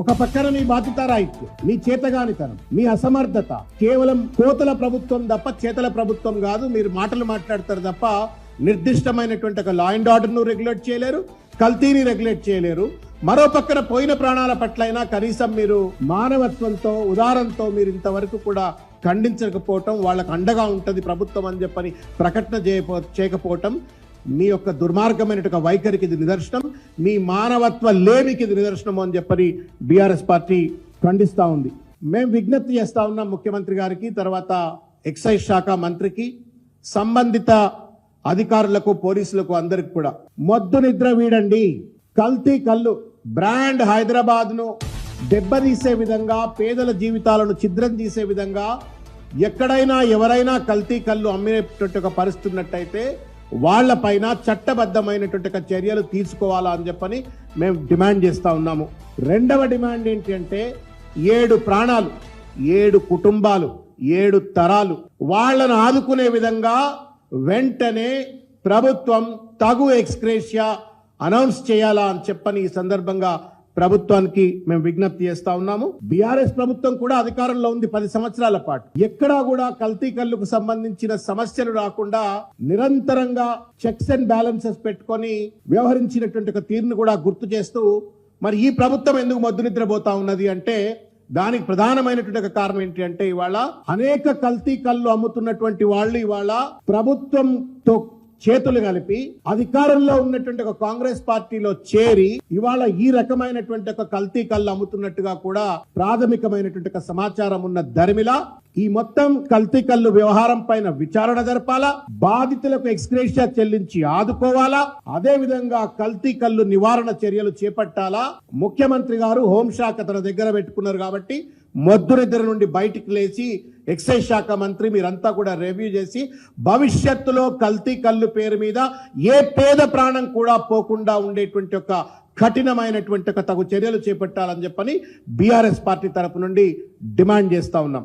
ఒక పక్కన మీ బాధ్యతారాహిత్యం మీ చేతగానితనం మీ అసమర్థత కేవలం కోతల ప్రభుత్వం తప్ప చేతల ప్రభుత్వం కాదు మీరు మాటలు మాట్లాడతారు తప్ప నిర్దిష్టమైనటువంటి ఒక లా అండ్ ఆర్డర్ను రెగ్యులేట్ చేయలేరు కల్తీని రెగ్యులేట్ చేయలేరు. మరో పక్కన పోయిన ప్రాణాల పట్లైనా కనీసం మీరు మానవత్వంతో ఉదారంతో మీరు ఇంతవరకు కూడా ఖండించకపోవటం వాళ్ళకు అండగా ఉంటుంది ప్రభుత్వం అని చెప్పని ప్రకటన చేయపో చేయకపోవటం మీ యొక్క దుర్మార్గమైనటువంటి వైఖరికి ఇది నిదర్శనం. మీ మానవత్వ లేమికి ఇది నిదర్శనము అని చెప్పని బీఆర్ఎస్ పార్టీ ఖండిస్తూ ఉంది. మేము విజ్ఞప్తి చేస్తూ ఉన్నాం ముఖ్యమంత్రి గారికి తర్వాత ఎక్సైజ్ శాఖ మంత్రికి సంబంధిత అధికారులకు పోలీసులకు అందరికి కూడా. మొద్దు నిద్ర వీడండి. కల్తీ కళ్ళు. బ్రాండ్ హైదరాబాద్ను దెబ్బతీసే విధంగా పేదల జీవితాలను ఛిద్రం చేసే విధంగా ఎక్కడైనా ఎవరైనా కల్తీ కళ్ళు అమ్మేటట్టు ఒక వాళ్ళపైన చట్టబద్ధమైనటువంటి చర్యలు తీసుకోవాలా అని చెప్పని మేము డిమాండ్ చేస్తూ ఉన్నాము. రెండవ డిమాండ్ ఏంటి అంటే ఏడు ప్రాణాలు ఏడు కుటుంబాలు ఏడు తరాలు వాళ్ళను ఆదుకునే విధంగా వెంటనే ప్రభుత్వం తగు ఎక్స్క్రేషియా అనౌన్స్ చేయాలా అని చెప్పని ఈ సందర్భంగా ప్రభుత్వానికి మేము విజ్ఞప్తి చేస్తా ఉన్నాము. బీఆర్ఎస్ ప్రభుత్వం కూడా అధికారంలో ఉంది పది సంవత్సరాల పాటు. ఎక్కడా కూడా కల్తీ కల్లుకు సంబంధించిన సమస్యలు రాకుండా నిరంతరంగా చెక్స్ అండ్ బ్యాలెన్సెస్ పెట్టుకొని వ్యవహరించినటువంటి ఒక తీరును కూడా గుర్తు చేస్తూ మరి ఈ ప్రభుత్వం ఎందుకు మద్దు నిద్రపోతా ఉన్నది అంటే దానికి ప్రధానమైనటువంటి ఒక కారణం ఏంటి అంటే ఇవాళ అనేక కల్తీ కళ్ళు అమ్ముతున్నటువంటి వాళ్ళు ఇవాళ ప్రభుత్వంతో చేతులు కలిపి అధికారంలో ఉన్నటువంటి ఒక కాంగ్రెస్ పార్టీలో చేరి ఇవాళ ఈ రకమైనటువంటి ఒక కల్తీ కళ్ళు అమ్ముతున్నట్టుగా కూడా ప్రాథమికమైనటువంటి ఒక సమాచారం ఉన్న ధర్మిల ఈ మొత్తం కల్తీ కళ్ళు వ్యవహారం పైన విచారణ జరపాలా? బాధితులకు ఎక్స్గ్రేషియా చెల్లించి ఆదుకోవాలా? అదే విధంగా కల్తీ కళ్ళు నివారణ చర్యలు చేపట్టాలా? ముఖ్యమంత్రి గారు హోంశాఖ తన దగ్గర పెట్టుకున్నారు కాబట్టి మొద్దు నిద్ర నుండి బయటికి లేచి ఎక్సైజ్ శాఖ మంత్రి మీరంతా కూడా రివ్యూ చేసి భవిష్యత్తులో కల్తీ కళ్ళు పేరు మీద ఏ పేద ప్రాణం కూడా పోకుండా ఉండేటువంటి ఒక కఠినమైనటువంటి ఒక తగు చర్యలు చేపట్టాలని చెప్పని బీఆర్ఎస్ పార్టీ తరపు నుండి డిమాండ్ చేస్తా ఉన్నాం.